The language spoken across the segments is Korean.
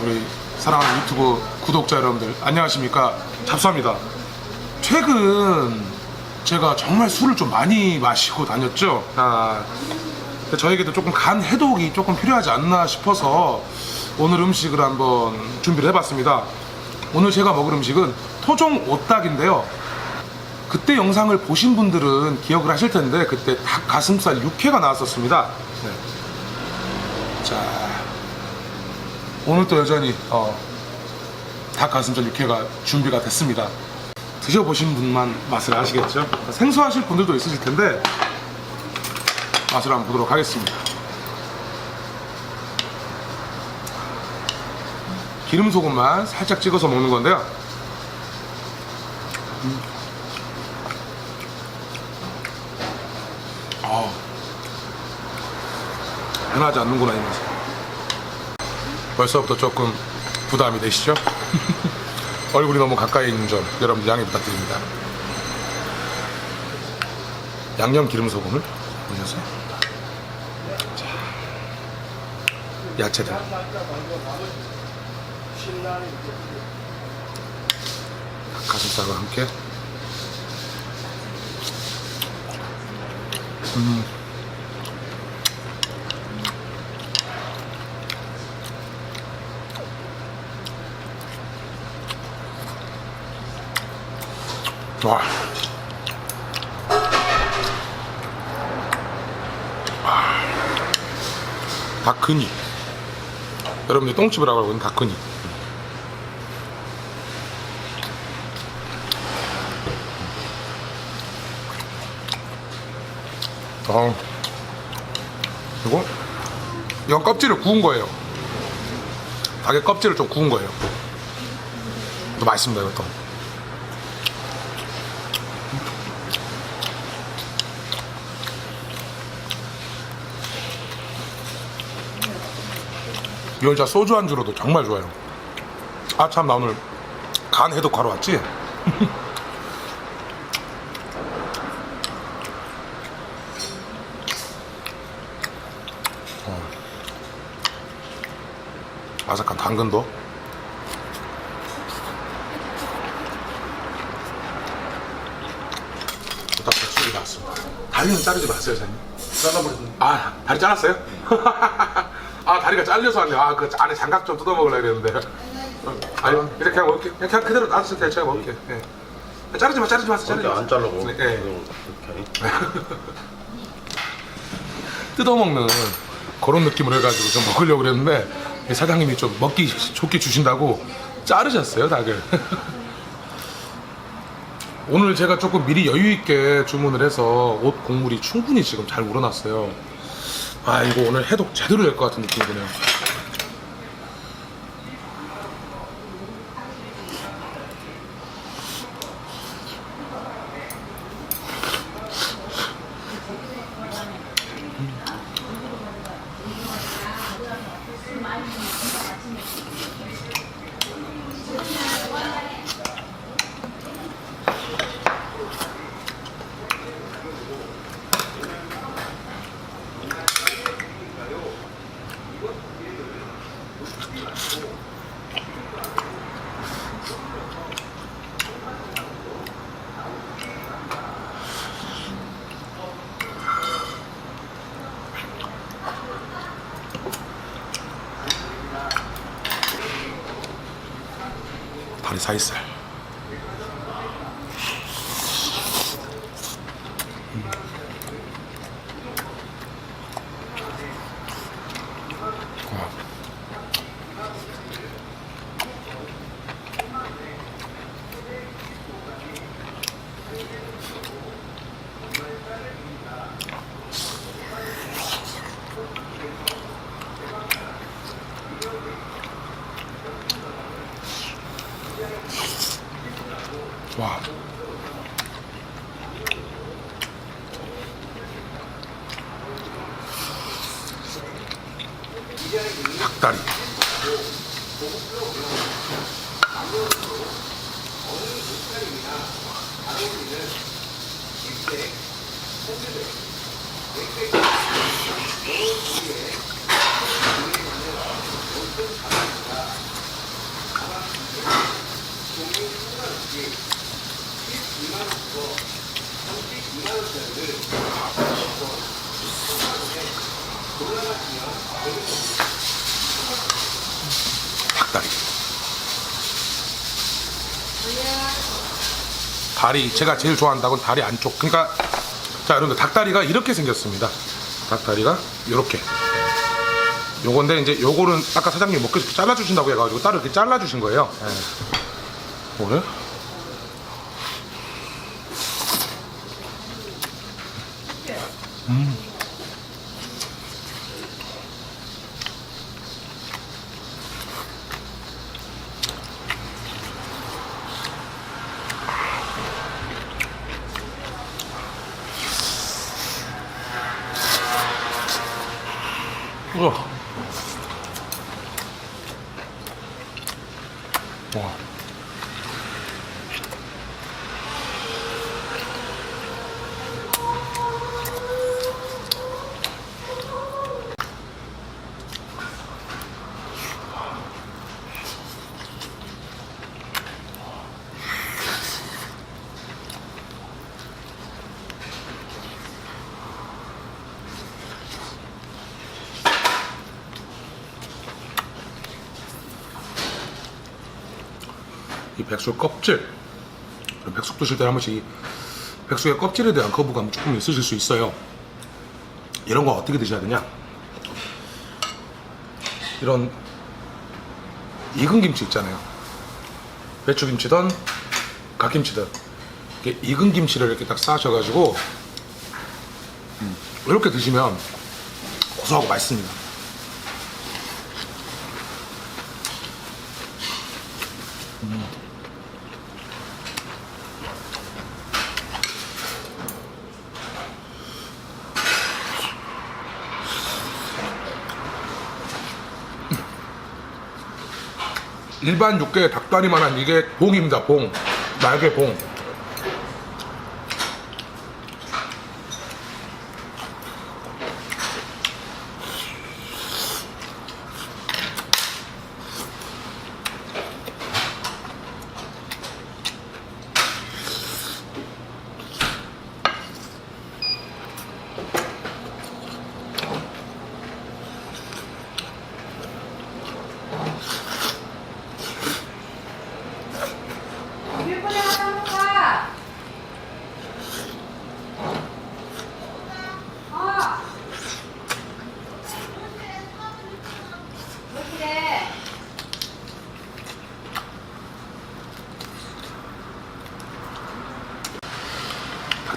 우리 사랑하는 유튜브 구독자 여러분들 안녕하십니까? 잡수합니다. 최근 제가 정말 술을 좀 많이 마시고 다녔죠? 아, 저에게도 조금 간 해독이 조금 필요하지 않나 싶어서 오늘 음식을 한번 준비를 해봤습니다. 오늘 제가 먹을 음식은 토종 오딱인데요. 그때 영상을 보신 분들은 기억을 하실 텐데 그때 닭 가슴살 육회가 나왔었습니다. 네. 자 오늘 또 여전히 어, 닭 가슴살 육회가 준비가 됐습니다. 드셔보신 분만 맛을 아시겠죠? 생소하실 분들도 있으실 텐데 맛을 한번 보도록 하겠습니다. 기름 소금만 살짝 찍어서 먹는 건데요. 음. 아, 변하지 않는구나 이 맛은. 벌써부터 조금 부담이 되시죠? 얼굴이 너무 가까이 있는 점 여러분 양해 부탁드립니다. 양념 기름 소금을 올려서 자, 야채들 가슴살과 함께 음. 와. 다크니. 여러분들 똥집이라고 있는 다크니. 어. 그리고 이건 껍질을 구운 거예요. 닭의 껍질을 좀 구운 거예요. 또 맛있습니다, 이것도. 이건 진짜 소주 안주로도 정말 좋아요. 아 참 나 오늘 간 해독하러 왔지? 어. 아삭한 당근도 부탁드립니다. 나왔습니다. 다리는 자르지 마세요, 사장님. 잘라버렸네. 아 다리 잘랐어요? 아 다리가 잘려서 왔네요 아그 안에 장갑 좀 뜯어먹으려 그랬는데. 어, 아니 이렇게 그냥 먹을게. 그냥, 그냥 그대로 놔두세요. 제가 먹을게. 예. 자르지 마 자르지 마세요 자르지 마세요 안 잘라고. 네, 예. 이렇게? 뜯어먹는 그런 느낌으로 해가지고 좀 먹으려고 그랬는데 이 사장님이 좀 먹기 좋게 주신다고 자르셨어요 닭을. 오늘 제가 조금 미리 여유 있게 주문을 해서 옷 곡물이 충분히 지금 잘 우러났어요 아 이거 오늘 해독 제대로 될 것 같은 느낌이 드네요 다리 사이살 닭다리. Thank you. 닭다리. 다리 제가 제일 좋아한다고 다리 안쪽. 그러니까 자 여러분들 닭다리가 이렇게 생겼습니다. 닭다리가 이렇게. 요건데 이제 요거는 아까 사장님 먹고 싶게 잘라주신다고 해가지고 따로 이렇게 잘라주신 거예요. 예. 뭐래? 우 와. 백숙 껍질. 백숙 드실 때 한 번씩 이 백숙의 껍질에 대한 거부감 조금 있으실 수 있어요. 이런 거 어떻게 드셔야 되냐? 이런 익은 김치 있잖아요. 배추김치든 갓김치든 이렇게 익은 김치를 이렇게 딱 싸셔가지고 음, 이렇게 드시면 고소하고 맛있습니다 일반 육개 닭다리만한 이게 봉입니다 봉. 날개 봉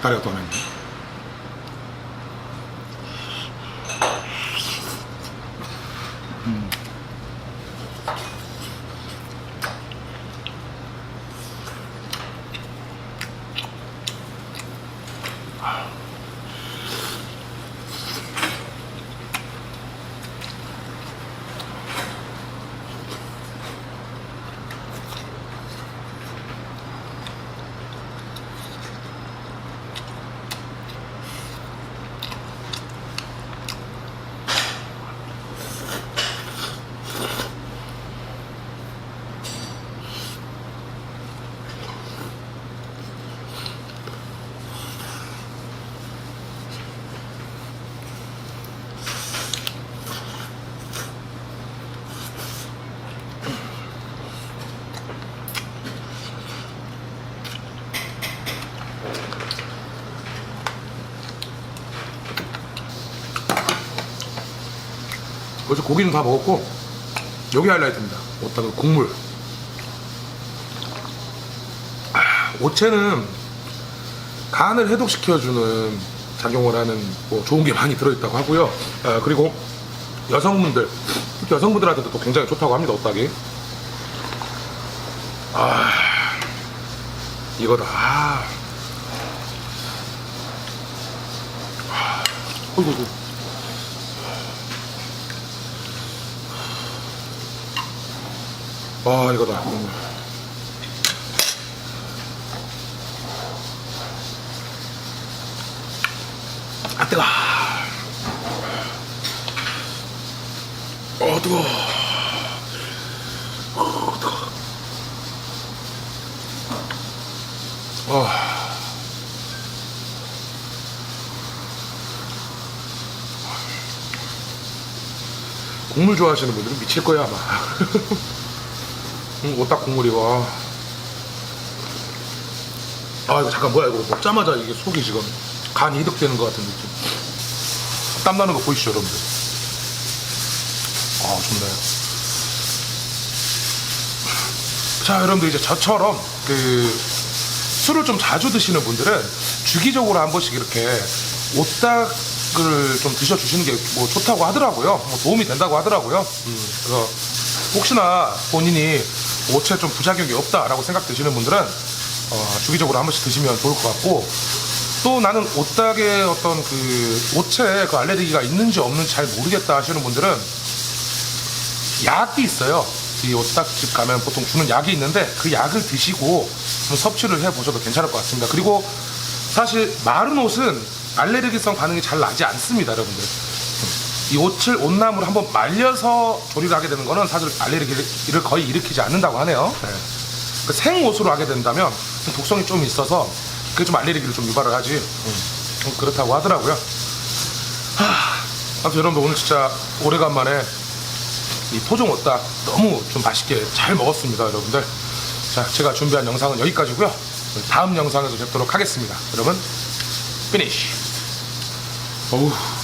닭다리가 떠나 벌써 고기는 다 먹었고 여기 하이라이트입니다 그 국물 아, 오체는 간을 해독시켜주는 작용을 하는 뭐 좋은 게 많이 들어있다고 하고요 아, 그리고 여성분들 특히 여성분들한테도 또 굉장히 좋다고 합니다 오딱이 아 이거다 아. 아, 어이구 어이구. 아 이거다 음. 아 뜨거 어 뜨거 어 뜨거 아 국물 좋아하시는 분들은 미칠 거야 아마. 음, 오딱 국물이 와. 아 이거 잠깐 뭐야 이거 먹자마자 이게 속이 지금 간 이득되는 것 같은 느낌. 땀 나는 거 보이시죠 여러분들? 아 좋네. 자 여러분들 이제 저처럼 그 술을 좀 자주 드시는 분들은 주기적으로 한 번씩 이렇게 오딱을 좀 드셔주시는 게 뭐 좋다고 하더라고요. 뭐 도움이 된다고 하더라고요. 음, 그래서 혹시나 본인이 오체에 좀 부작용이 없다라고 생각 드시는 분들은 어, 주기적으로 한 번씩 드시면 좋을 것 같고 또 나는 오딱에 어떤 그 오체에 그 알레르기가 있는지 없는지 잘 모르겠다 하시는 분들은 약이 있어요. 이 오딱집 가면 보통 주는 약이 있는데 그 약을 드시고 좀 섭취를 해 보셔도 괜찮을 것 같습니다. 그리고 사실 마른 옷은 알레르기성 반응이 잘 나지 않습니다, 여러분들. 이 옷을 옷나무를 한번 말려서 조리를 하게 되는 거는 사실 알레르기를 거의 일으키지 않는다고 하네요. 네. 그 생옷으로 하게 된다면 좀 독성이 좀 있어서 그게 좀 알레르기를 좀 유발을 하지. 음, 좀 그렇다고 하더라고요. 하, 아무튼 여러분들 오늘 진짜 오래간만에 이 토종 오딱 너무 좀 맛있게 잘 먹었습니다, 여러분들. 자, 제가 준비한 영상은 여기까지고요. 다음 영상에서 뵙도록 하겠습니다. 여러분, 피니쉬. 어우.